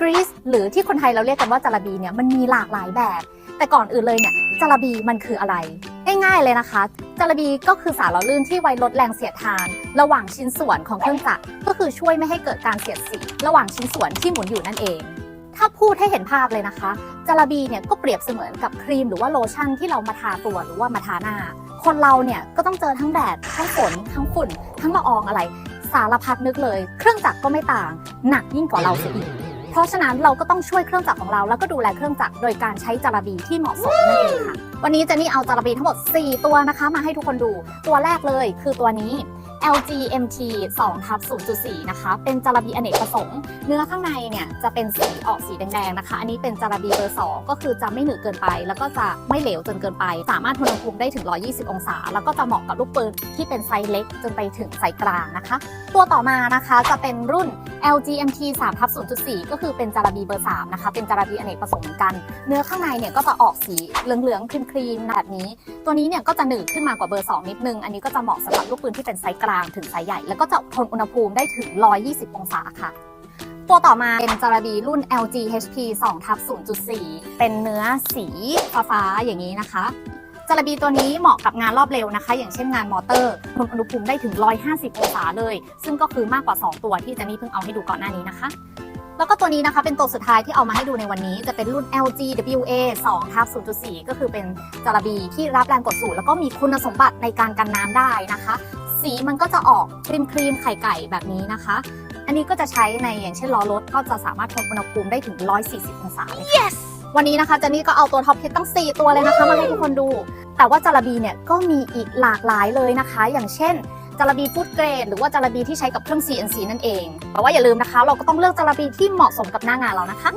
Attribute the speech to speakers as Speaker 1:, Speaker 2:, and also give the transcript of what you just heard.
Speaker 1: กรีซหรือที่คนไทยเราเรียกกันว่าจาระบีเนี่ยมันมีหลากหลายแบบ แต่ก่อนอื่นเลยเนี่ยจาระบีมันคืออะไร ง่ายๆเลยนะคะจาระบีก็คือสารหล่อลื่นที่ไว้ลดแรงเสียดทาน ระหว่างชิ้นส่วนของเครื่องจักรก็คือช่วยไม่ให้เกิดการเสียดสีระหว่างชิ้นส่วนที่หมุนอยู่นั่นเอง ถ้าพูดให้เห็นภาพเลยนะคะจาระบีเนี่ยก็เปรียบเสมือนกับครีมหรือว่าโลชั่นที่เรามาทาตัวหรือว่ามาทาหน้า คนเราเนี่ยก็ต้องเจอทั้งแดดทั้งฝนทั้งฝุ่น ทั้งละอองอะไร สารพัดนึกเลย เครื่องจักรก็ไม่ต่าง หนักยิ่งกว่าเราเสียอีก เพราะฉะนั้นเราก็ต้องช่วยเครื่องจักรของเรา แล้วก็ดูแลเครื่องจักรโดยการใช้จาระบีที่เหมาะสมนั่นเองค่ะ วันนี้เจนนี่เอาจาระบีทั้งหมด 4 ตัวนะคะ มาให้ทุกคนดู ตัวแรกเลยคือตัวนี้ LGMT 2ทับ0.4 นะคะ เป็นจาระบีอเนกประสงค์ เนื้อข้างในเนี่ยจะเป็นสีออกสีแดงๆนะคะ อันนี้เป็นจาระบีเบอร์ 2 ก็คือจะไม่หนืดเกินไป แล้วก็จะไม่เหลวจนเกินไป สามารถอุณหภูมิได้ถึง 120 องศา แล้วก็จะเหมาะกับลูกปืนที่เป็นไซส์เล็กจนไปถึงไซส์กลางนะคะ ตัวต่อมานะคะจะเป็นรุ่น LGMT 3ทับ0.4 ก็คือเป็นจาระบีเบอร์ 3 นะคะ เป็นจาระบีอเนกประสงค์กัน เนื้อข้างในเนี่ยก็จะออกสีเหลืองๆ ครีมๆ แบบนี้ ตัวนี้เนี่ยก็จะหนืดขึ้นมากว่าเบอร์ 2 นิดนึง อันนี้ก็จะเหมาะสำหรับลูกปืนที่เป็นไซส์กลางถึงไซส์ใหญ่ แล้วก็จะทนอุณหภูมิได้ถึง 120 องศาค่ะตัวต่อมาเป็นจาระบีรุ่น LG HP 2ทับ0.4 เป็นเนื้อสีฟ้าๆอย่างนี้นะคะ จระบีตัวนี้เหมาะกับงานรอบเร็วนะคะ อย่างเช่นงานมอเตอร์ทนอุณหภูมิได้ถึง 150 องศาเลย ซึ่งก็คือมากกว่า 2 ตัวที่จนนี่เพิ่งเอาให้ดูก่อนหน้านี้นะคะแล้วก็ตัวนี้นะคะเป็นตัวสุดท้ายที่เอามาให้ดูในวันนี้จะเป็นรุ่น LG WA 2ทับ0.4 ก็คือเป็นจระบีที่รับแรงกดสูงแล้วก็มีคุณสมบัติในการกันน้ำได้นะคะ สีมันก็จะออกครีมครีมไข่ไก่แบบนี้นะคะ อันนี้ก็จะใช้ในอย่างเช่นล้อรถก็จะสามารถทนอุณหภูมิได้ถึง 140 องศาเลย yes! วันนี้นะคะเจนนี่ก็เอาตัวท็อปฮิตตั้ง 4 ตัวเลยนะคะมาให้ทุกคนดู แต่ว่าจาระบีเนี่ยก็มีอีกหลากหลายเลยนะคะ อย่างเช่นจาระบีฟูดเกรดหรือว่าจาระบีที่ใช้กับเครื่อง CNC นั่นเอง แต่ว่าอย่าลืมนะคะ เราก็ต้องเลือกจาระบีที่เหมาะสมกับหน้างานเรานะคะ